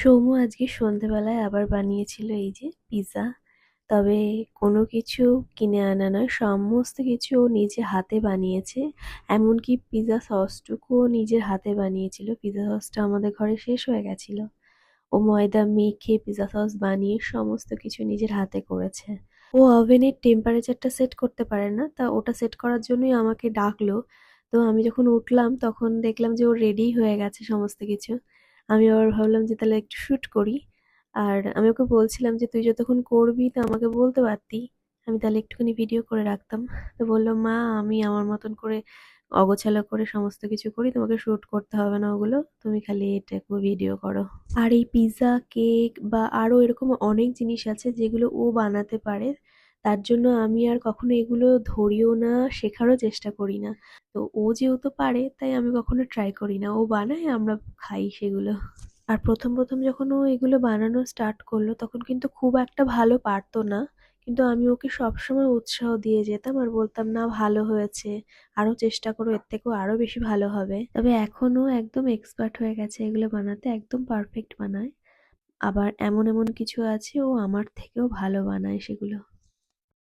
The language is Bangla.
সৌম্য আজকে সন্ধেবেলায় আবার বানিয়েছিল এই যে পিৎজা তবে কোনো কিছু কিনে আনা নয়, সমস্ত কিছু ও নিজে হাতে বানিয়েছে। এমনকি পিৎজা সসটুকুও নিজের হাতে বানিয়েছিল। পিৎজা সসটা আমাদের ঘরে শেষ হয়ে গেছিল। ও ময়দা মেখে পিৎজা সস বানিয়ে সমস্ত কিছু নিজের হাতে করেছে। ও ওভেনের টেম্পারেচারটা সেট করতে পারে না, তা ওটা সেট করার জন্যই আমাকে ডাকলো। তো আমি যখন উঠলাম, তখন দেখলাম যে ও রেডি হয়ে গেছে সমস্ত কিছু। আমি আবার ভাবলাম যে তাহলে একটু শ্যুট করি। আর আমি ওকে বলছিলাম যে, তুই যতক্ষণ করবি তো আমাকে বলতে পারতি। আমি তাহলে একটুখানি ভিডিও করে রাখতাম। তো বলল, মা, আমি আমার মতন করে অগোছালো করে সমস্ত কিছু করি, তোমাকে শ্যুট করতে হবে না ওগুলো। তুমি খালি এটাকে ভিডিও করো। আর এই পিৎজা কেক বা আরও এরকম অনেক জিনিস আছে যেগুলো ও বানাতে পারে। তার জন্য আমি আর কখনো এগুলো ধরিও না, শেখারও চেষ্টা করি না। তো ও যেহেতু পারে, তাই আমি কখনো ট্রাই করি না। ও বানায়, আমরা খাই সেগুলো। আর প্রথম প্রথম যখন ও এগুলো বানানো স্টার্ট করল, তখন কিন্তু খুব একটা ভালো পারতো না। কিন্তু আমি ওকে সবসময় উৎসাহ দিয়ে যেতাম আর বলতাম, না, ভালো হয়েছে। আরও চেষ্টা করো, এর থেকেও আরও বেশি ভালো হবে। তবে এখনও একদম এক্সপার্ট হয়ে গেছে এগুলো বানাতে, একদম পারফেক্ট বানায়। আবার এমন এমন কিছু আছে, ও আমার থেকেও ভালো বানায় সেগুলো।